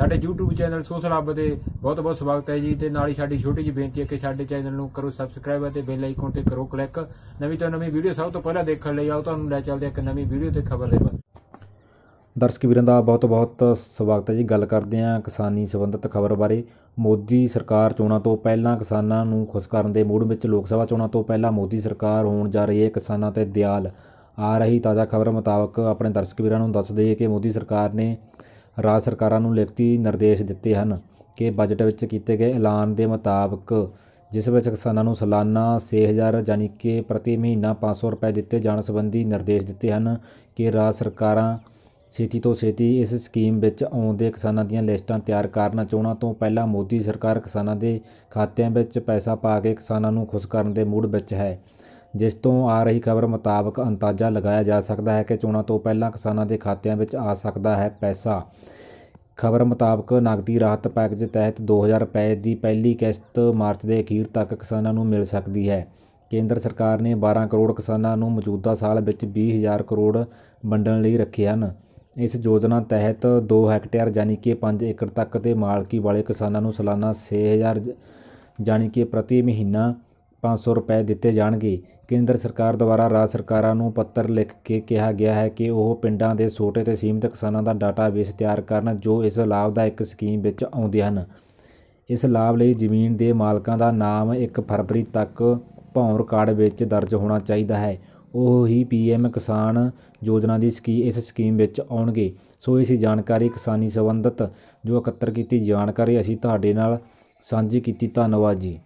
ਸਾਡੇ YouTube channel social ਹੱਬ ਦੇ ਬਹੁਤ ਬਹੁਤ ਸਵਾਗਤ ਹੈ ਜੀ ਤੇ ਨਾਲ ਹੀ ਸਾਡੀ ਛੋਟੀ ਜਿਹੀ ਬੇਨਤੀ ਹੈ ਕਿ ਸਾਡੇ ਚੈਨਲ ਨੂੰ ਕਰੋ ਸਬਸਕ੍ਰਾਈਬ ਅਤੇ ਬੈਲ ਆਈਕਨ ਤੇ ਕਰੋ ਕਲਿੱਕ ਨਵੀਂ ਤੋਂ ਨਵੀਂ ਵੀਡੀਓ ਸਭ ਤੋਂ ਪਹਿਲਾਂ ਦੇਖਣ ਲਈ ਆਓ, ਤੁਹਾਨੂੰ ਲੈ ਚੱਲਦੇ ਹਾਂ ਇੱਕ ਨਵੀਂ ਵੀਡੀਓ ਤੇ ਖਬਰ ਦੇ ਬਾਰੇ ਦਰਸ਼ਕ ਵੀਰਾਂ ਦਾ ਬਹੁਤ-ਬਹੁਤ ਸਵਾਗਤ ਹੈ ਜੀ। ਗੱਲ ਕਰਦੇ ਹਾਂ ਕਿਸਾਨੀ ਸੰਬੰਧਿਤ ਖਬਰ ਬਾਰੇ। ਮੋਦੀ ਸਰਕਾਰ ਚੋਣਾਂ ਤੋਂ ਪਹਿਲਾਂ ਕਿਸਾਨਾਂ ਨੂੰ ਖੁਸ਼ ਕਰਨ ਦੇ ਮੂਡ ਵਿੱਚ ਲੋਕ ਸਭਾ ਚੋਣਾਂ ਤੋਂ ਪਹਿਲਾਂ ਮੋਦੀ ਸਰਕਾਰ ਹੋਣ ਜਾ ਰਹੀ ਹੈ। ਕਿਸਾਨਾਂ ਤੇ ਦਿਆਲ ਆ ਰਹੀ ਤਾਜ਼ਾ ਖਬਰ ਮੁਤਾਬਕ ਆਪਣੇ ਦਰਸ਼ਕ ਵੀਰਾਂ ਨੂੰ ਦੱਸ ਦਈਏ ਕਿ ਮੋਦੀ ਸਰਕਾਰ ਨੇ ਰਾਜ ਸਰਕਾਰਾਂ ਨੂੰ ਲਿਖਤੀ ਨਿਰਦੇਸ਼ ਦਿੱਤੇ ਹਨ ਕਿ ਬਜਟ ਵਿੱਚ ਕੀਤੇ ਗਏ ਐਲਾਨ ਦੇ ਮੁਤਾਬਕ ਜਿਸ ਵਿੱਚ ਕਿਸਾਨਾਂ ਨੂੰ ਸਾਲਾਨਾ 6000 ਯਾਨੀ ਕਿ ਪ੍ਰਤੀ ਮਹੀਨਾ 500 ਰੁਪਏ ਦਿੱਤੇ ਜਾਣ ਸੰਬੰਧੀ ਨਿਰਦੇਸ਼ ਦਿੱਤੇ ਹਨ ਕਿ ਰਾਜ ਸਰਕਾਰਾਂ ਛੇਤੀ ਤੋਂ ਛੇਤੀ ਇਸ ਸਕੀਮ ਵਿੱਚ ਆਉਂਦੇ ਕਿਸਾਨਾਂ ਦੀਆਂ ਲਿਸਟਾਂ ਤਿਆਰ ਕਰਨ ਚੋਣਾਂ ਤੋਂ ਪਹਿਲਾਂ ਮੋਦੀ ਸਰਕਾਰ ਕਿਸਾਨਾਂ ਦੇ ਖਾਤਿਆਂ ਵਿੱਚ ਪੈਸਾ ਪਾ ਕੇ ਕਿਸਾਨਾਂ ਨੂੰ ਖੁਸ਼ ਕਰਨ ਦੇ ਮੂਡ ਵਿੱਚ ਹੈ। ਜਿਸ ਤੋਂ ਆ ਰਹੀ ਖਬਰ ਮੁਤਾਬਕ ਅੰਦਾਜ਼ਾ ਲਗਾਇਆ ਜਾ ਸਕਦਾ ਹੈ ਕਿ ਚੋਣਾਂ ਤੋਂ ਪਹਿਲਾਂ ਕਿਸਾਨਾਂ ਦੇ ਖਾਤਿਆਂ ਵਿੱਚ ਆ ਸਕਦਾ ਹੈ ਪੈਸਾ। ਖਬਰ ਮੁਤਾਬਕ ਨਗਦੀ ਰਾਹਤ ਪੈਕੇਜ ਤਹਿਤ 2000 ਰੁਪਏ ਦੀ ਪਹਿਲੀ ਕਿਸ਼ਤ ਮਾਰਚ ਦੇ ਅਖੀਰ ਤੱਕ ਕਿਸਾਨਾਂ ਨੂੰ ਮਿਲ ਸਕਦੀ ਹੈ। ਕੇਂਦਰ ਸਰਕਾਰ ਨੇ 12 ਕਰੋੜ ਕਿਸਾਨਾਂ ਨੂੰ ਮੌਜੂਦਾ ਸਾਲ ਵਿੱਚ 20000 ਕਰੋੜ ਵੰਡਣ ਲਈ ਰੱਖੇ ਹਨ। ਇਸ ਯੋਜਨਾ ਤਹਿਤ 2 ਹੈਕਟੇਅਰ ਯਾਨੀ ਕਿ 5 ਏਕੜ ਤੱਕ ਦੇ ਮਾਲਕੀ ਵਾਲੇ ਕਿਸਾਨਾਂ ਨੂੰ ਸਾਲਾਨਾ 6000 ਯਾਨੀ ਕਿ ਪ੍ਰਤੀ ਮਹੀਨਾ 500 ਰੁਪਏ ਦਿੱਤੇ ਜਾਣਗੇ। ਕੇਂਦਰ ਸਰਕਾਰ ਦੁਆਰਾ ਰਾਜ ਸਰਕਾਰਾਂ ਨੂੰ ਪੱਤਰ ਲਿਖ ਕੇ ਕਿਹਾ ਗਿਆ ਹੈ ਕਿ ਉਹ ਪਿੰਡਾਂ ਦੇ ਛੋਟੇ ਤੇ ਸੀਮਿਤ ਕਿਸਾਨਾਂ ਦਾ ਡਾਟਾਬੇਸ ਤਿਆਰ ਕਰਨ ਜੋ ਇਸ ਲਾਭਦਾਇਕ ਸਕੀਮ ਵਿੱਚ ਆਉਂਦੇ ਹਨ। ਇਸ ਲਾਭ ਲਈ ਜ਼ਮੀਨ ਦੇ ਮਾਲਕਾਂ ਦਾ ਨਾਮ 1 ਫਰਵਰੀ ਤੱਕ ਭੌਂ ਰਿਕਾਰਡ ਵਿੱਚ ਦਰਜ ਹੋਣਾ ਚਾਹੀਦਾ ਹੈ। ਉਹ ਹੀ ਪੀਐਮ ਕਿਸਾਨ ਯੋਜਨਾ ਦੀ ਸਕੀ ਇਸ ਸਕੀਮ ਵਿੱਚ ਆਉਣਗੇ। ਸੋ ਇਸ ਜਾਣਕਾਰੀ ਕਿਸਾਨੀ ਸੰਬੰਧਿਤ ਜੋ ਇਕੱਤਰ ਕੀਤੀ ਜਾਣਕਾਰੀ ਅਸੀਂ ਤੁਹਾਡੇ ਨਾਲ ਸਾਂਝੀ ਕੀਤੀ। ਧੰਨਵਾਦ ਜੀ।